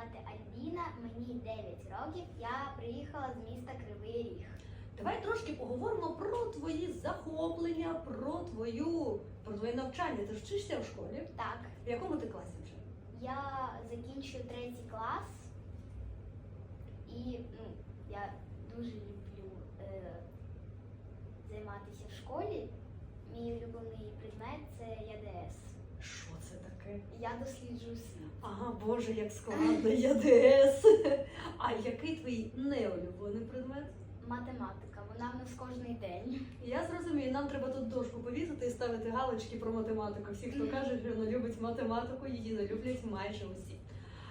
звати Альбіна, мені 9 років. Я приїхала з міста Кривий Ріг. Давай трошки поговоримо про твої захоплення, про твою про твоє навчання. Ти ж вчишся в школі? Так, В якому ти класі вже? я закінчую третій клас, і ну, я дуже люблю е, займатися в школі. Мій улюблений предмет це ЯДС. Що це таке? Я досліджую світ. Ага, боже, як складно ЯДС. А який твій неулюблений предмет? Математика, вона в нас кожний день. Я зрозумію, нам треба тут дошку повісити і ставити галочки про математику. Всі, хто каже, що не любить математику, її не люблять майже усі.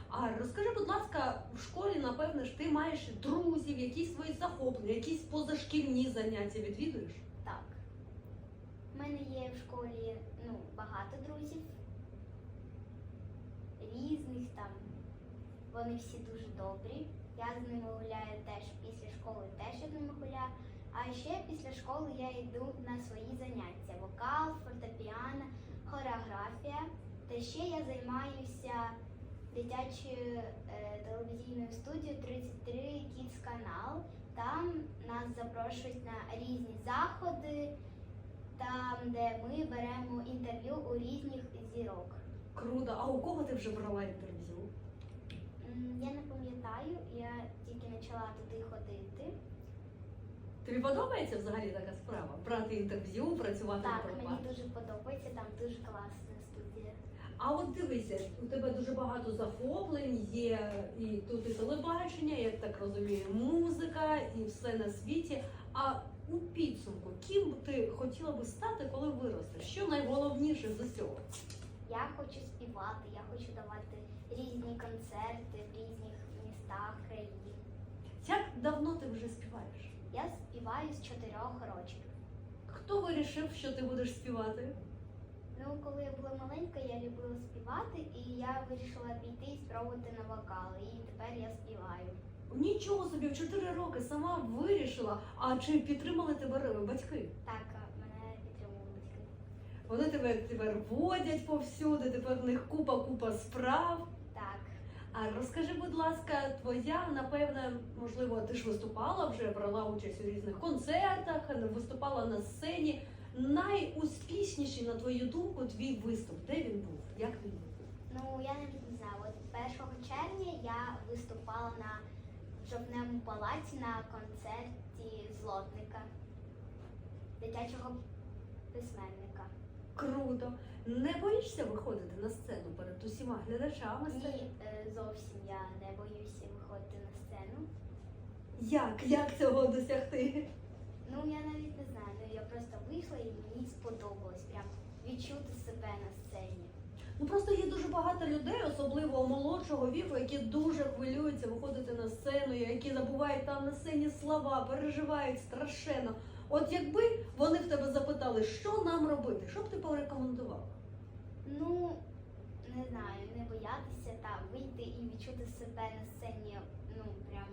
А розкажи, будь ласка, в школі, напевне ж, ти маєш друзів, якісь свої захоплення, якісь позашкільні заняття відвідуєш? У мене є в школі ну, багато друзів. Різних там. Вони всі дуже добрі. Я з ними гуляю теж після школи, теж я з ними гуляю. А ще після школи я йду на свої заняття: вокал, фортепіано, хореографія. Та ще я займаюся дитячою е, телевізійною студією 33 Kids канал. Там нас запрошують на різні заходи, там, де ми беремо інтерв'ю у різних зірок. Круто. А у кого ти вже брала інтерв'ю? М, Я не пам'ятаю, я тільки почала туди ходити. Тобі подобається взагалі така справа? Брати інтерв'ю, працювати Так, в мені дуже подобається, там дуже класна студія. А от дивися, у тебе дуже багато захоплень, є і тут і телебачення, я так розумію, музика і все на світі. А у підсумку, ким ти хотіла би стати, коли виростеш? Що найголовніше з усього? Я хочу співати, я хочу давати різні концерти в різних містах, країн. Як давно ти вже співаєш? Я співаю з чотирьох років. Хто вирішив, що ти будеш співати? Ну, коли я була маленька, я любила співати, і я вирішила піти і спробувати на вокал. І тепер я співаю. Нічого собі в 4 роки сама вирішила. А чи підтримали тебе батьки? Так, мене підтримували батьки. Вони тебе тепер водять повсюди, тепер в них купа-купа справ. Так. А розкажи, будь ласка, твоя, напевне, можливо, ти ж виступала вже, брала участь у різних концертах, виступала на сцені. Найуспішніший, на твою думку, твій виступ. Де він був? Як він був? Ну, я навіть не знаю. От 1 червня я виступала на жовтневому палаці на концерті злотника, дитячого письменника. Круто. Не боїшся виходити на сцену перед усіма глядачами? Ні, е, зовсім я не боюся виходити на сцену. Як? Як цього досягти? Ну, я навіть не знаю. Ну, я просто вийшла і мені сподобалось прям відчути себе на сцені. Ну просто є дуже багато людей, особливо молодшого віку, які дуже хвилюються виходити на сцену, які забувають там на сцені слова, переживають страшенно. От якби вони в тебе запитали, що нам робити, що б ти порекомендував? Ну, не знаю, не боятися та вийти і відчути себе на сцені, ну прям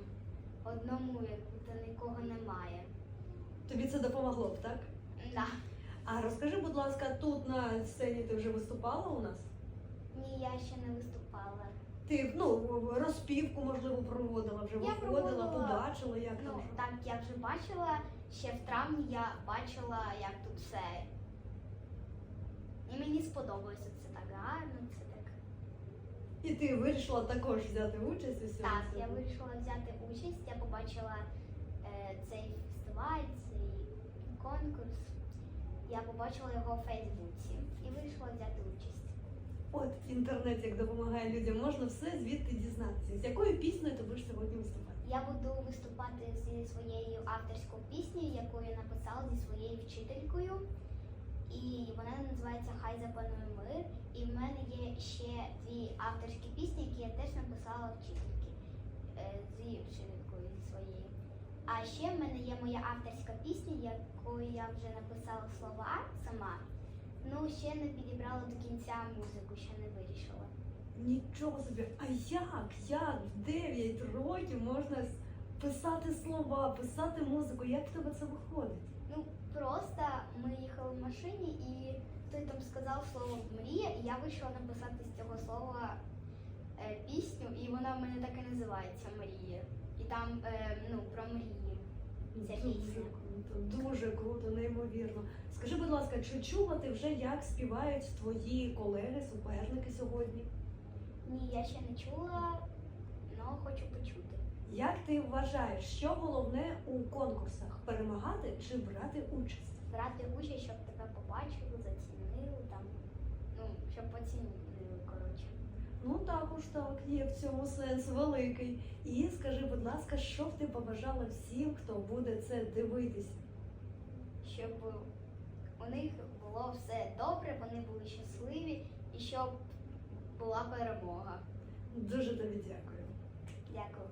одному, як будто нікого немає. Тобі це допомогло б, так? Да. А розкажи, будь ласка, тут на сцені ти вже виступала у нас? Ні, я ще не виступала. Ти ну розпівку можливо проводила, вже Я виходила, проводила. побачила, як Ну там. так я вже бачила, ще в травні я бачила, як тут все. І мені сподобалося це так гарно, це так. І ти вирішила також взяти участь у цьому? Так, я всьому? вирішила взяти участь, я побачила е, цей фестиваль, цей конкурс. Я побачила його у Фейсбуці і вирішила взяти участь. От інтернет як допомагає людям, можна все звідти дізнатися. З якою піснею ти будеш сьогодні виступати? Я буду виступати зі своєю авторською піснею, яку я написала зі своєю вчителькою. І вона називається Хай запанує мир. І в мене є ще дві авторські пісні, які я теж написала вчительки е, з її вчителькою зі своєю. А ще в мене є моя авторська пісня, якою я вже написала слова сама. Ну, ще не підібрала до кінця музику, ще не вирішила. Нічого собі. А як? Як в 9 років можна писати слова, писати музику? Як в тебе це виходить? Ну, просто ми їхали в машині і хтось там сказав слово мрія, і я вирішила написати з цього слова е, пісню, і вона в мене так і називаються Мрії. І там е, ну, про мрії. Ця пісня. Круто, дуже круто, неймовірно. Скажи, будь ласка, чи чула ти вже, як співають твої колеги, суперники сьогодні? Ні, я ще не чула, але хочу почути. Як ти вважаєш, що головне у конкурсах перемагати чи брати участь? Брати участь, щоб тебе побачили, зацінили там. Ну, щоб оцінили, коротше. Ну також так, є в цьому сенс великий. І скажи, будь ласка, що б ти побажала всім, хто буде це дивитися? Щоб у них було все добре, вони були щасливі і щоб була перемога. Дуже тобі дякую. Дякую.